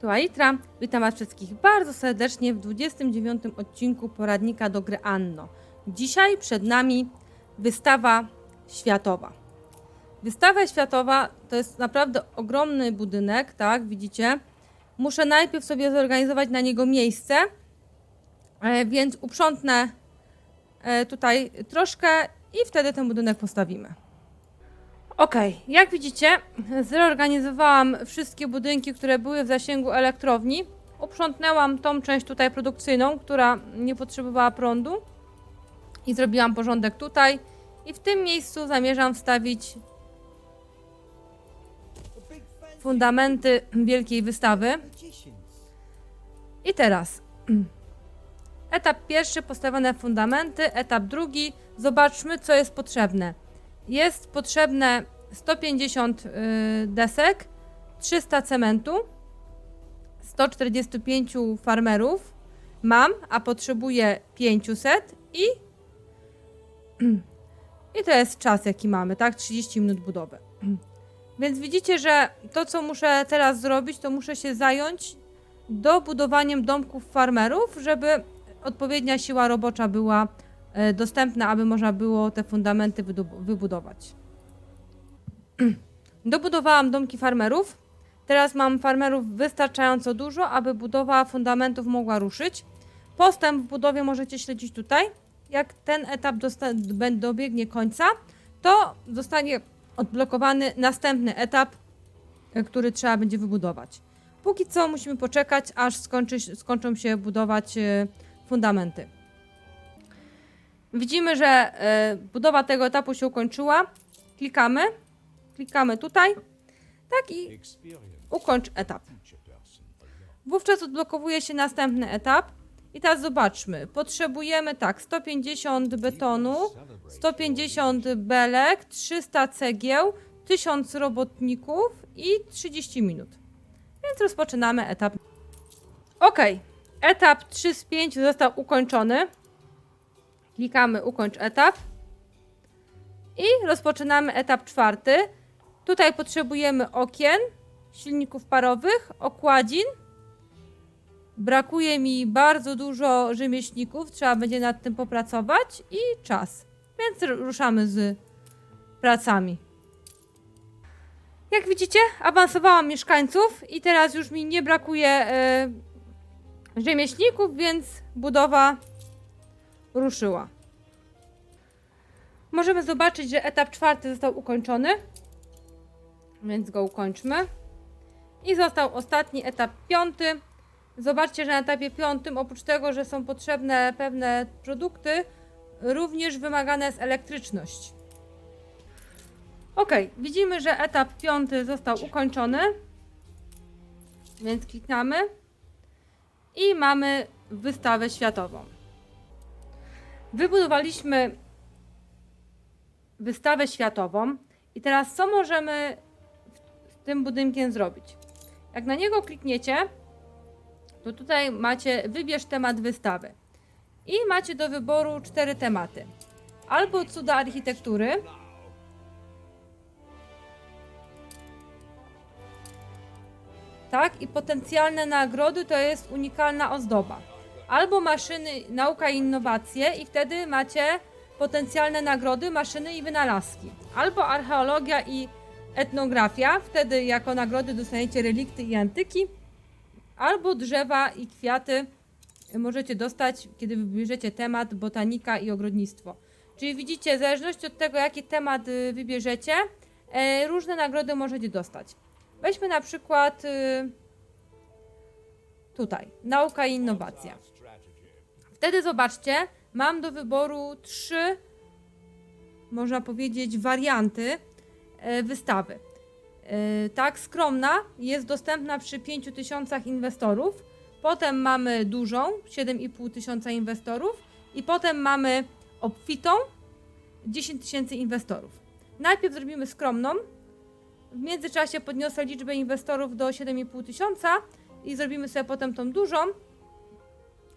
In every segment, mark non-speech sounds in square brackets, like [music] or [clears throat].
Tu Aitra, witam Was wszystkich bardzo serdecznie w 29 odcinku poradnika do gry Anno. Dzisiaj przed nami wystawa światowa. Wystawa światowa to jest naprawdę ogromny budynek, tak, widzicie? Muszę najpierw sobie zorganizować na niego miejsce, e, więc uprzątnę e, tutaj troszkę i wtedy ten budynek postawimy. Ok, jak widzicie, zreorganizowałam wszystkie budynki, które były w zasięgu elektrowni. Uprzątnęłam tą część tutaj produkcyjną, która nie potrzebowała prądu. I zrobiłam porządek tutaj. I w tym miejscu zamierzam wstawić fundamenty wielkiej wystawy. I teraz etap pierwszy postawione fundamenty, etap drugi zobaczmy co jest potrzebne. Jest potrzebne 150 y, desek, 300 cementu, 145 farmerów mam, a potrzebuję 500 i [clears throat] i to jest czas jaki mamy, tak? 30 minut budowy. [clears throat] Więc widzicie, że to co muszę teraz zrobić, to muszę się zająć dobudowaniem domków farmerów, żeby odpowiednia siła robocza była e, dostępna, aby można było te fundamenty wybudować. [clears throat] Dobudowałam domki farmerów. Teraz mam farmerów wystarczająco dużo, aby budowa fundamentów mogła ruszyć. Postęp w budowie możecie śledzić tutaj. Jak ten etap dobiegnie końca, to zostanie odblokowany następny etap, e, który trzeba będzie wybudować. Póki co musimy poczekać, aż skończy, skończą się budować e, fundamenty. Widzimy, że e, budowa tego etapu się ukończyła. Klikamy. Klikamy tutaj. Tak i ukończ etap. Wówczas odblokowuje się następny etap. I teraz zobaczmy. Potrzebujemy tak 150 betonu, 150 belek, 300 cegieł, 1000 robotników i 30 minut. Więc rozpoczynamy etap. Ok. Etap 3 z 5 został ukończony. Klikamy ukończ etap. I rozpoczynamy etap czwarty. Tutaj potrzebujemy okien, silników parowych, okładzin. Brakuje mi bardzo dużo rzemieślników, trzeba będzie nad tym popracować i czas. Więc ruszamy z pracami. Jak widzicie, awansowałam mieszkańców i teraz już mi nie brakuje e, rzemieślników, więc budowa ruszyła. Możemy zobaczyć, że etap czwarty został ukończony, więc go ukończmy. I został ostatni etap piąty. Zobaczcie, że na etapie piątym, oprócz tego, że są potrzebne pewne produkty, również wymagana jest elektryczność. Ok, widzimy, że etap piąty został ukończony, więc klikamy i mamy wystawę światową. Wybudowaliśmy wystawę światową i teraz co możemy tym budynkiem zrobić? Jak na niego klikniecie, to tutaj macie wybierz temat wystawy i macie do wyboru cztery tematy. Albo cuda architektury, tak, i potencjalne nagrody to jest unikalna ozdoba. Albo maszyny, nauka i innowacje i wtedy macie potencjalne nagrody, maszyny i wynalazki. Albo archeologia i etnografia, wtedy jako nagrody dostaniecie relikty i antyki. Albo drzewa i kwiaty możecie dostać, kiedy wybierzecie temat botanika i ogrodnictwo. Czyli widzicie, w zależności od tego, jaki temat y, wybierzecie, e, różne nagrody możecie dostać. Weźmy na przykład y, tutaj, nauka i innowacja. Wtedy zobaczcie, mam do wyboru trzy, można powiedzieć, warianty wystawy. E, Tak, skromna jest dostępna przy 5000 inwestorów. Potem mamy dużą, 7,5 tysiąca inwestorów. I potem mamy obfitą, 10 tysięcy inwestorów. Najpierw zrobimy skromną. W międzyczasie podniosę liczbę inwestorów do 7,5 tysiąca i zrobimy sobie potem tą dużą.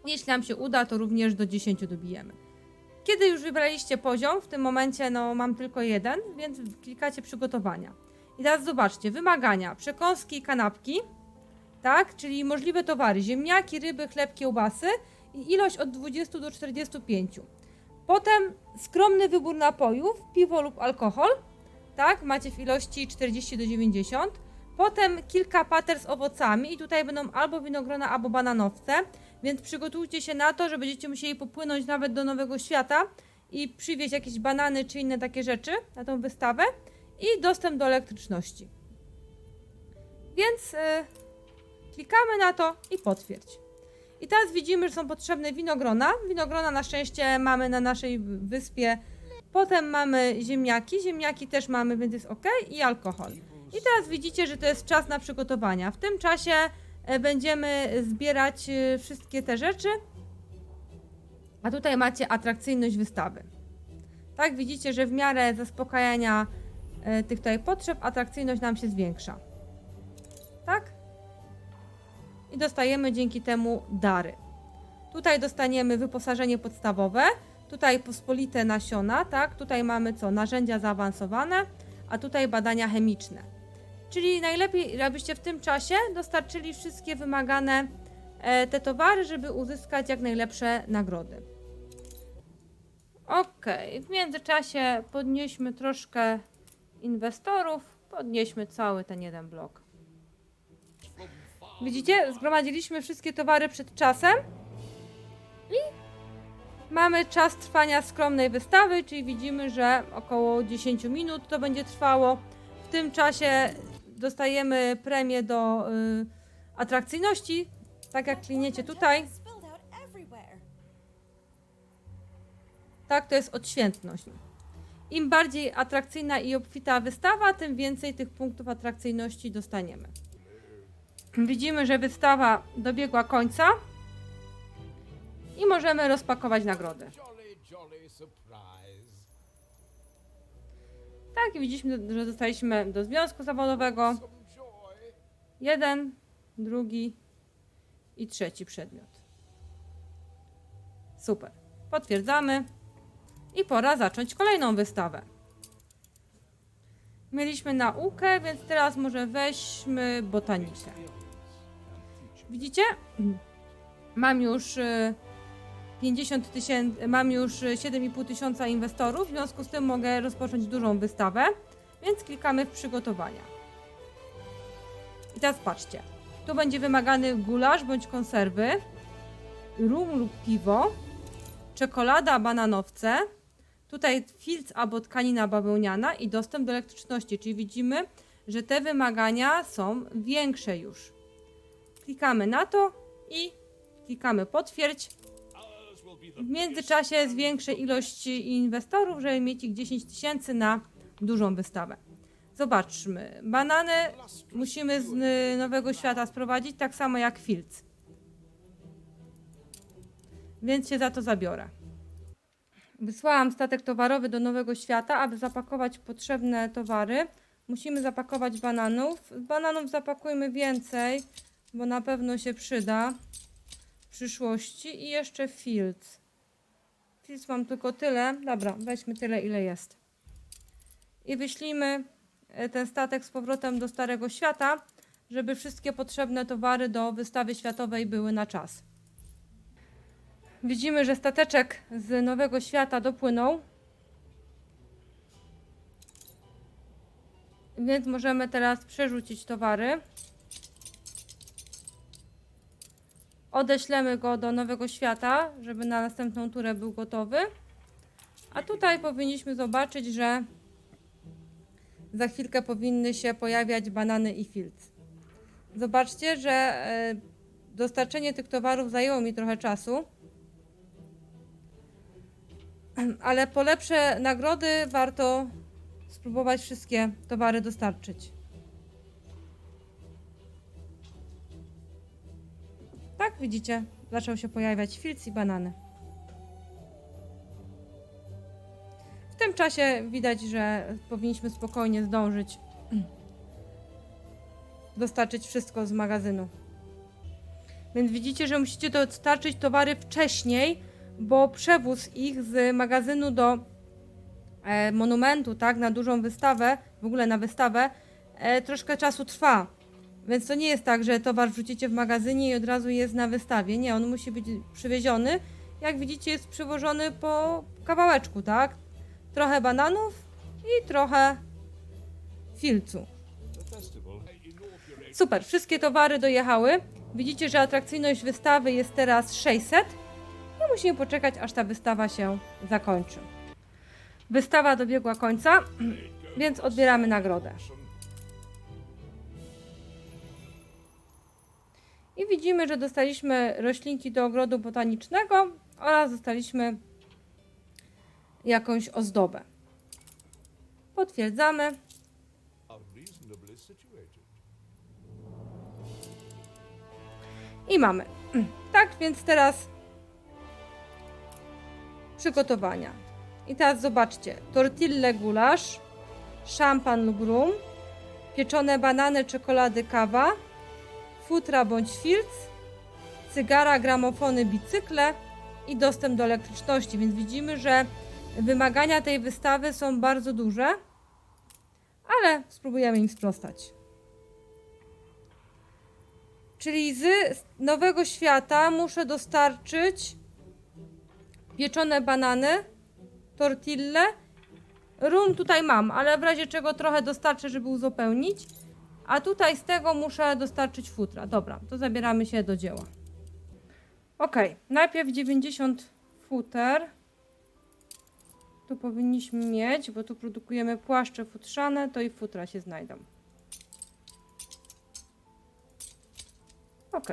Jeśli nam się uda, to również do 10 dobijemy. Kiedy już wybraliście poziom, w tym momencie no, mam tylko jeden, więc klikacie przygotowania. I teraz zobaczcie, wymagania, przekąski i kanapki. tak? Czyli możliwe towary: ziemniaki, ryby, chleb, kiełbasy i ilość od 20 do 45. Potem skromny wybór napojów, piwo lub alkohol, tak? Macie w ilości 40 do 90. Potem kilka pater z owocami i tutaj będą albo winogrona, albo bananowce, więc przygotujcie się na to, że będziecie musieli popłynąć nawet do Nowego Świata i przywieźć jakieś banany czy inne takie rzeczy na tą wystawę i dostęp do elektryczności. Więc e, klikamy na to i potwierdź. I teraz widzimy, że są potrzebne winogrona. Winogrona na szczęście mamy na naszej wyspie. Potem mamy ziemniaki. Ziemniaki też mamy, więc jest ok. I alkohol. I teraz widzicie, że to jest czas na przygotowania. W tym czasie będziemy zbierać e, wszystkie te rzeczy. A tutaj macie atrakcyjność wystawy. Tak, widzicie, że w miarę zaspokajania e, tych tutaj potrzeb atrakcyjność nam się zwiększa. Tak? I dostajemy dzięki temu dary. Tutaj dostaniemy wyposażenie podstawowe, tutaj pospolite nasiona, tak? Tutaj mamy co? Narzędzia zaawansowane, a tutaj badania chemiczne. Czyli najlepiej, abyście w tym czasie dostarczyli wszystkie wymagane e, te towary, żeby uzyskać jak najlepsze nagrody. Ok, w międzyczasie podnieśmy troszkę inwestorów, podnieśmy cały ten jeden blok. Widzicie, zgromadziliśmy wszystkie towary przed czasem i mamy czas trwania skromnej wystawy, czyli widzimy, że około 10 minut to będzie trwało. W tym czasie dostajemy premię do y, atrakcyjności, tak jak kliniecie tutaj. Tak, to jest odświętność. Im bardziej atrakcyjna i obfita wystawa, tym więcej tych punktów atrakcyjności dostaniemy. Widzimy, że wystawa dobiegła końca i możemy rozpakować nagrody. Tak, i widzieliśmy, że dostaliśmy do związku zawodowego jeden, drugi i trzeci przedmiot. Super. Potwierdzamy i pora zacząć kolejną wystawę. Mieliśmy naukę, więc teraz może weźmy botanikę. Widzicie? Mam już y, 50 tysięcy, mam już y, 7,5 tysiąca inwestorów, w związku z tym mogę rozpocząć dużą wystawę, więc klikamy w przygotowania. I teraz patrzcie. Tu będzie wymagany gulasz bądź konserwy, rum lub piwo, czekolada, bananowce, tutaj filc albo tkanina bawełniana i dostęp do elektryczności, czyli widzimy, że te wymagania są większe już. Klikamy na to i klikamy potwierdź. W międzyczasie zwiększę ilość inwestorów, żeby mieć ich 10 tysięcy na dużą wystawę. Zobaczmy. Banany musimy z Nowego Świata sprowadzić, tak samo jak filc. Więc się za to zabiorę. Wysłałam statek towarowy do Nowego Świata, aby zapakować potrzebne towary. Musimy zapakować bananów. Bananów zapakujmy więcej, bo na pewno się przyda przyszłości. I jeszcze filc. Filc mam tylko tyle. Dobra, weźmy tyle, ile jest. I wyślijmy e, ten statek z powrotem do Starego Świata, żeby wszystkie potrzebne towary do wystawy światowej były na czas. Widzimy, że stateczek z Nowego Świata dopłynął. Więc możemy teraz przerzucić towary. Odeślemy go do Nowego Świata, żeby na następną turę był gotowy. A tutaj powinniśmy zobaczyć, że za chwilkę powinny się pojawiać banany i filc. Zobaczcie, że e, dostarczenie tych towarów zajęło mi trochę czasu. Ale po lepsze nagrody warto spróbować wszystkie towary dostarczyć. Widzicie, zaczął się pojawiać filc i banany. W tym czasie widać, że powinniśmy spokojnie zdążyć [clears throat] dostarczyć wszystko z magazynu. Więc widzicie, że musicie dostarczyć towary wcześniej, bo przewóz ich z magazynu do e, monumentu, tak, na dużą wystawę, w ogóle na wystawę, e, troszkę czasu trwa. Więc to nie jest tak, że towar wrzucicie w magazynie i od razu jest na wystawie. Nie, on musi być przywieziony. Jak widzicie, jest przywożony po kawałeczku, tak? Trochę bananów i trochę filcu. Super, wszystkie towary dojechały. Widzicie, że atrakcyjność wystawy jest teraz 600 i musimy poczekać, aż ta wystawa się zakończy. Wystawa dobiegła końca, [clears throat] więc odbieramy nagrodę. I widzimy, że dostaliśmy roślinki do ogrodu botanicznego oraz dostaliśmy jakąś ozdobę. Potwierdzamy. I mamy. Tak, więc teraz przygotowania. I teraz zobaczcie. Tortille gulasz, szampan lub rum, pieczone banany, czekolady, kawa, futra bądź filc, cygara, gramofony, bicykle i dostęp do elektryczności. Więc widzimy, że wymagania tej wystawy są bardzo duże, ale spróbujemy im sprostać. Czyli z Nowego Świata muszę dostarczyć pieczone banany, tortille. Rum tutaj mam, ale w razie czego trochę dostarczę, żeby uzupełnić. A tutaj z tego muszę dostarczyć futra. Dobra, to zabieramy się do dzieła. Ok, najpierw 90 futer. Tu powinniśmy mieć, bo tu produkujemy płaszcze futrzane, to i futra się znajdą. Ok.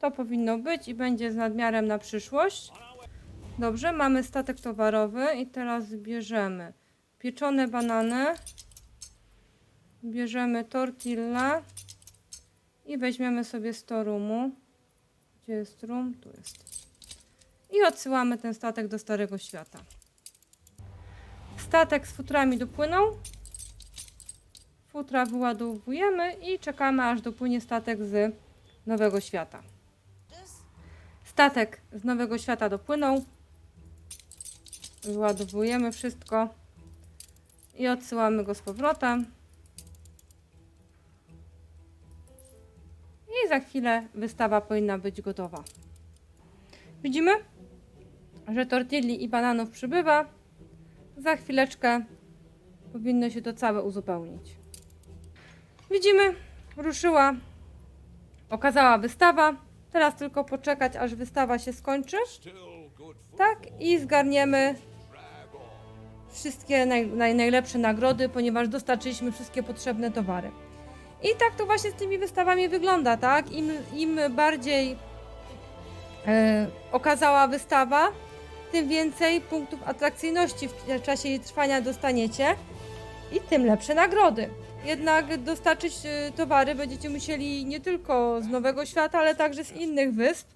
To powinno być i będzie z nadmiarem na przyszłość. Dobrze, mamy statek towarowy i teraz bierzemy pieczone banany, bierzemy tortilla i weźmiemy sobie 100 rumu. Gdzie jest rum? Tu jest. I odsyłamy ten statek do Starego Świata. Statek z futrami dopłynął. Futra wyładowujemy i czekamy aż dopłynie statek z Nowego Świata. Statek z Nowego Świata dopłynął. Wyładowujemy wszystko i odsyłamy go z powrotem. Za chwilę wystawa powinna być gotowa. Widzimy, że tortilli i bananów przybywa. Za chwileczkę powinno się to całe uzupełnić. Widzimy, ruszyła okazała wystawa. Teraz tylko poczekać, aż wystawa się skończy. Tak, i zgarniemy wszystkie naj, naj, najlepsze nagrody, ponieważ dostarczyliśmy wszystkie potrzebne towary. I tak to właśnie z tymi wystawami wygląda, tak? Im, im bardziej e, okazała wystawa, tym więcej punktów atrakcyjności w czasie jej trwania dostaniecie i tym lepsze nagrody. Jednak dostarczyć e, towary będziecie musieli nie tylko z Nowego Świata, ale także z innych wysp.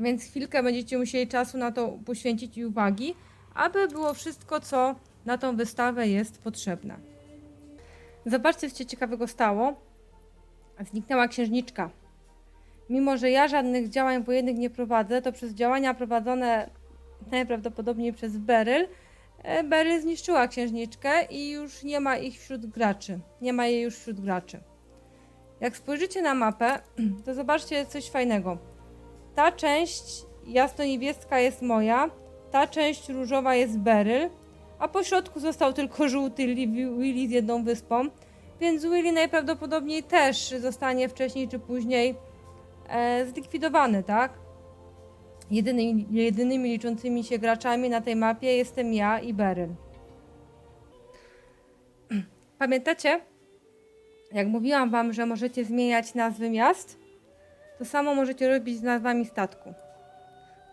Więc chwilkę będziecie musieli czasu na to poświęcić i uwagi, aby było wszystko, co na tą wystawę jest potrzebne. Zobaczcie, co się ciekawego stało. Zniknęła księżniczka. Mimo, że ja żadnych działań wojennych nie prowadzę, to przez działania prowadzone najprawdopodobniej przez Beryl, e, Beryl zniszczyła księżniczkę i już nie ma ich wśród graczy. Nie ma jej już wśród graczy. Jak spojrzycie na mapę, [clears throat] to zobaczcie coś fajnego. Ta część jasno-niebieska jest moja, ta część różowa jest Beryl, a po środku został tylko żółty Willy z jedną wyspą, więc Willy najprawdopodobniej też zostanie wcześniej czy później e, zlikwidowany, tak? Jedynymi, jedynymi liczącymi się graczami na tej mapie jestem ja i Beryl. [clears throat] Pamiętacie? Jak mówiłam wam, że możecie zmieniać nazwy miast, to samo możecie robić z nazwami statku.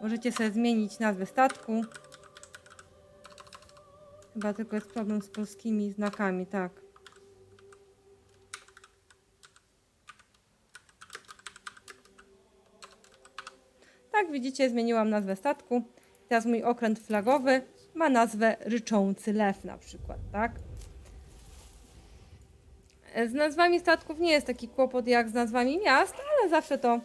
Możecie sobie zmienić nazwę statku. Chyba tylko jest problem z polskimi znakami, tak. Tak, widzicie, zmieniłam nazwę statku. Teraz mój okręt flagowy ma nazwę Ryczący Lew na przykład, tak? Z nazwami statków nie jest taki kłopot jak z nazwami miast, ale zawsze to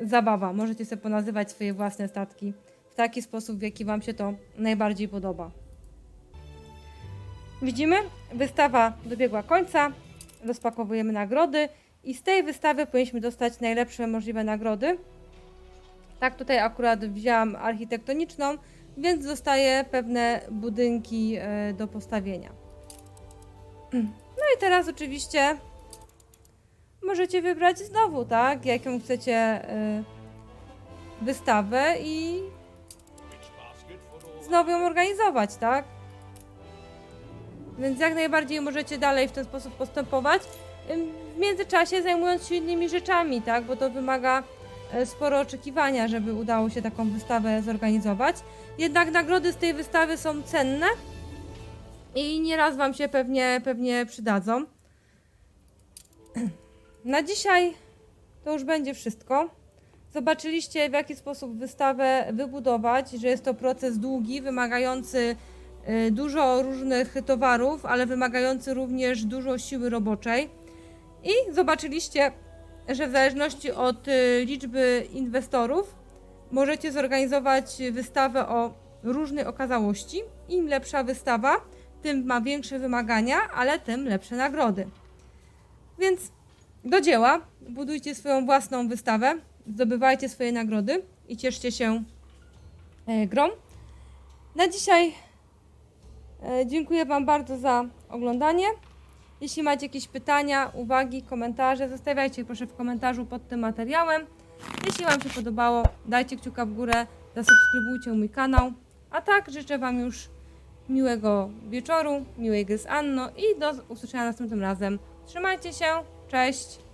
zabawa. Możecie sobie ponazywać swoje własne statki w taki sposób, w jaki Wam się to najbardziej podoba. Widzimy, wystawa dobiegła końca. rozpakowujemy nagrody i z tej wystawy powinniśmy dostać najlepsze możliwe nagrody. Tak, tutaj akurat wzięłam architektoniczną, więc dostaję pewne budynki e, do postawienia. No i teraz oczywiście możecie wybrać znowu, tak, jaką chcecie e, wystawę i znowu ją organizować, tak? Więc jak najbardziej możecie dalej w ten sposób postępować. W międzyczasie zajmując się innymi rzeczami, tak? Bo to wymaga e, sporo oczekiwania, żeby udało się taką wystawę zorganizować. Jednak nagrody z tej wystawy są cenne i nieraz Wam się pewnie, pewnie przydadzą. [clears throat] Na dzisiaj to już będzie wszystko. Zobaczyliście, w jaki sposób wystawę wybudować, że jest to proces długi, wymagający dużo różnych towarów, ale wymagający również dużo siły roboczej. I zobaczyliście, że w zależności od y, liczby inwestorów możecie zorganizować wystawę o różnej okazałości. Im lepsza wystawa, tym ma większe wymagania, ale tym lepsze nagrody. Więc do dzieła, budujcie swoją własną wystawę, zdobywajcie swoje nagrody i cieszcie się e, grą. Na dzisiaj e, dziękuję Wam bardzo za oglądanie. Jeśli macie jakieś pytania, uwagi, komentarze, zostawiajcie proszę w komentarzu pod tym materiałem. Jeśli Wam się podobało, dajcie kciuka w górę, zasubskrybujcie mój kanał. A tak życzę Wam już miłego wieczoru, miłej gry z Anno i do usłyszenia następnym razem. Trzymajcie się, cześć!